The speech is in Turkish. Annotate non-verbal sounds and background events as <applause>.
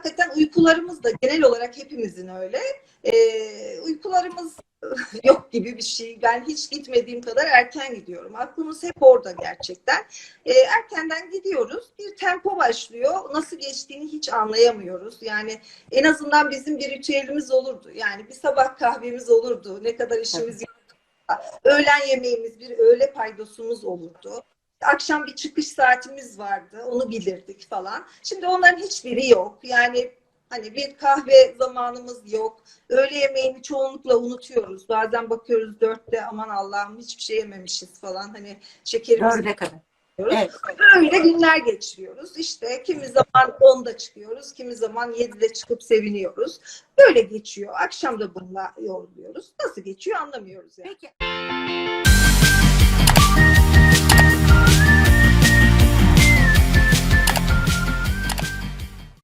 hakikaten uykularımız da genel olarak hepimizin öyle. Ee, uykularımız <laughs> yok gibi bir şey. Ben hiç gitmediğim kadar erken gidiyorum. Aklımız hep orada gerçekten. Ee, erkenden gidiyoruz. Bir tempo başlıyor. Nasıl geçtiğini hiç anlayamıyoruz. Yani en azından bizim bir ritüelimiz olurdu. Yani bir sabah kahvemiz olurdu. Ne kadar işimiz yoksa. Öğlen yemeğimiz, bir öğle paydosumuz olurdu. Akşam bir çıkış saatimiz vardı. Onu bilirdik falan. Şimdi onların hiçbiri yok. Yani hani bir kahve zamanımız yok. Öğle yemeğini çoğunlukla unutuyoruz. Bazen bakıyoruz dörtte aman Allah'ım hiçbir şey yememişiz falan. Hani şekerimizi Dörde kadar. Evet. Böyle günler geçiriyoruz. İşte kimi zaman 10'da çıkıyoruz, kimi zaman 7'de çıkıp seviniyoruz. Böyle geçiyor. Akşam da bununla yoruluyoruz. Nasıl geçiyor anlamıyoruz yani. Peki.